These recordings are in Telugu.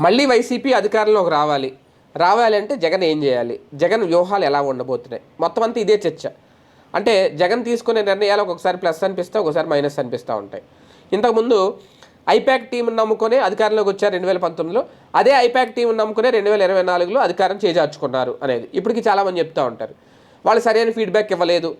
మళ్ళీ వైసీపీ అధికారంలోకి రావాలి. రావాలి అంటే జగన్ ఏం చేయాలి? జగన్ వ్యూహాలు ఎలా ఉండబోతున్నాయి? మొత్తం అంతా ఇదే చర్చ. అంటే జగన్ తీసుకునే నిర్ణయాలు ఒక్కొక్కసారి ప్లస్ అనిపిస్తే ఒకసారి మైనస్ అనిపిస్తూ ఉంటాయి. ఇంతకుముందు ఐపాక్ టీంను నమ్ముకునే అధికారంలోకి వచ్చారు రెండు వేల పంతొమ్మిదిలో. అదే ఐపాక్ టీంను నమ్ముకునే రెండు వేల ఇరవై నాలుగులో అధికారం చేజార్చుకున్నారు అనేది. ఇప్పటికి చాలామంది చెప్తూ ఉంటారు. వాళ్ళు సరైన ఫీడ్బ్యాక్ ఇవ్వలేదు.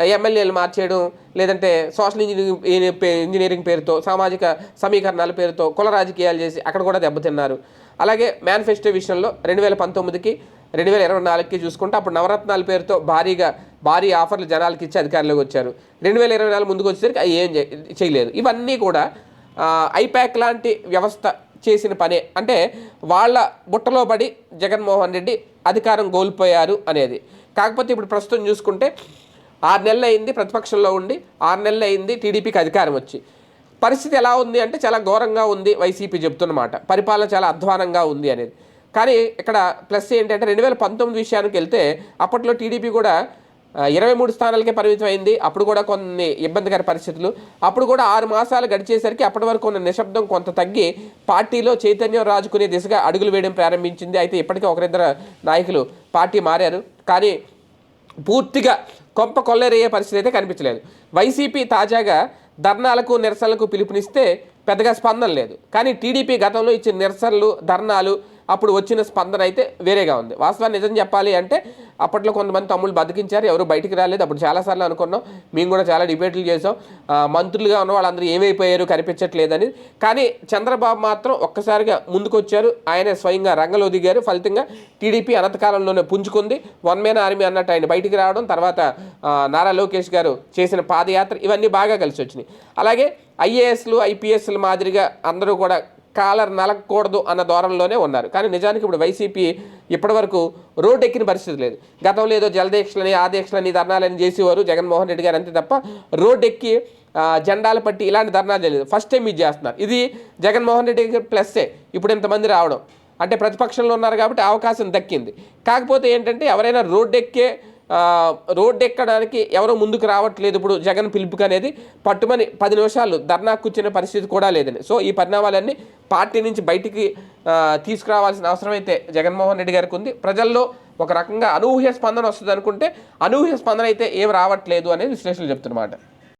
ఎమ్మెల్యేలు మార్చేయడం లేదంటే సోషల్ ఇంజనీరింగ్ ఇంజనీరింగ్ పేరుతో సామాజిక సమీకరణాల పేరుతో కుల రాజకీయాలు చేసి అక్కడ కూడా దెబ్బతిన్నారు. అలాగే మేనిఫెస్టో విషయంలో రెండు వేల పంతొమ్మిదికి రెండు వేల ఇరవై నాలుగుకి చూసుకుంటే అప్పుడు నవరత్నాల పేరుతో భారీగా భారీ ఆఫర్లు జనాలకి ఇచ్చి అధికారంలోకి వచ్చారు. రెండు వేల ఇరవై నాలుగు ముందుకు వచ్చేసరికి అవి ఏం చే- చేయలేదు. ఇవన్నీ కూడా ఐపాక్ లాంటి వ్యవస్థ చేసిన పనే అంటే వాళ్ళ బుట్టలో పడి జగన్మోహన్ రెడ్డి అధికారం కోల్పోయారు అనేది. కాకపోతే ఇప్పుడు ప్రస్తుతం చూసుకుంటే ఆరు నెలలు అయింది ప్రతిపక్షంలో ఉండి ఆరు నెలలు అయింది టీడీపీకి అధికారం వచ్చి. పరిస్థితి ఎలా ఉంది అంటే చాలా ఘోరంగా ఉంది వైసీపీ చెప్తున్నమాట పరిపాలన చాలా అధ్వానంగా ఉంది అనేది. కానీ ఇక్కడ ప్లస్ ఏంటంటే రెండు వేల పంతొమ్మిది విషయానికి వెళ్తే అప్పట్లో టీడీపీ కూడా ఇరవై మూడు స్థానాలకే పరిమితం అయింది. అప్పుడు కూడా కొన్ని ఇబ్బందికర పరిస్థితులు. అప్పుడు కూడా ఆరు మాసాలు గడిచేసరికి అప్పటి వరకు ఉన్న నిశ్శబ్దం కొంత తగ్గి పార్టీలో చైతన్యం రాజుకునే దిశగా అడుగులు వేయడం ప్రారంభించింది. అయితే ఇప్పటికే ఒకరిద్దరు నాయకులు పార్టీ మారారు. కానీ పూర్తిగా కొంప కొల్లేరయ్యే పరిస్థితి అయితే కనిపించలేదు. వైసీపీ తాజాగా ధర్నాలకు నిరసనలకు పిలుపునిస్తే పెద్దగా స్పందన లేదు. కానీ టీడీపీ గతంలో ఇచ్చిన నిరసనలు ధర్నాలు అప్పుడు వచ్చిన స్పందన అయితే వేరేగా ఉంది. వాస్తవాన్ని నిజం చెప్పాలి అంటే అప్పట్లో కొంతమంది తమ్ముళ్ళు బతికించారు ఎవరు బయటికి రాలేదు. అప్పుడు చాలాసార్లు అనుకున్నాం. మేము కూడా చాలా డిబేట్లు చేసాం మంత్రులుగా ఉన్న వాళ్ళందరూ ఏమైపోయారు కనిపించట్లేదని. కానీ చంద్రబాబు మాత్రం ఒక్కసారిగా ముందుకొచ్చారు. ఆయన స్వయంగా రంగంలో దిగారు. ఫలితంగా టీడీపీ అనంతకాలంలోనే పుంజుకుంది. వన్ మేన్ ఆర్మీ అన్నట్టు ఆయన బయటికి రావడం తర్వాత నారా లోకేష్ గారు చేసిన పాదయాత్ర ఇవన్నీ బాగా కలిసి వచ్చినాయి అలాగే ఐఏఎస్లు ఐపీఎస్లు మాదిరిగా అందరూ కూడా కాలర్ నలగకూడదు అన్న ధోరణిలోనే ఉన్నారు. కానీ నిజానికి ఇప్పుడు వైసీపీ ఇప్పటివరకు రోడ్డు ఎక్కిన పరిస్థితి లేదు. గతంలో ఏదో జలదీక్షలని ఆదీక్షలని ధర్నాలని చేసేవారు జగన్మోహన్ రెడ్డి గారు అంతే తప్ప రోడ్ ఎక్కి జెండాలు పట్టి ఇలాంటి ధర్నాలు చేయలేదు. ఫస్ట్ టైం ఇది చేస్తున్నారు. ఇది జగన్మోహన్ రెడ్డి గారి ప్లస్సే. ఇప్పుడు ఇంతమంది రావడం. అంటే ప్రతిపక్షంలో ఉన్నారు కాబట్టి అవకాశం దక్కింది. కాకపోతే ఏంటంటే ఎవరైనా రోడ్డెక్కే రోడ్డు ఎక్కడానికి ఎవరో ముందుకు రావట్లేదు. ఇప్పుడు జగన్ పిలుపుకి అనేది పట్టుమని పది నిమిషాలు ధర్నా కూర్చునే పరిస్థితి కూడా లేదని. సో ఈ పరిణామాలన్నీ పార్టీ నుంచి బయటికి తీసుకురావాల్సిన అవసరం అయితే జగన్మోహన్ రెడ్డి గారికి ఉంది. ప్రజల్లో ఒక రకంగా అనూహ్య స్పందన వస్తుంది అనుకుంటే అనూహ్య స్పందన అయితే ఏం రావట్లేదు అనేది విశ్లేషణలు చెప్తున్నమాట.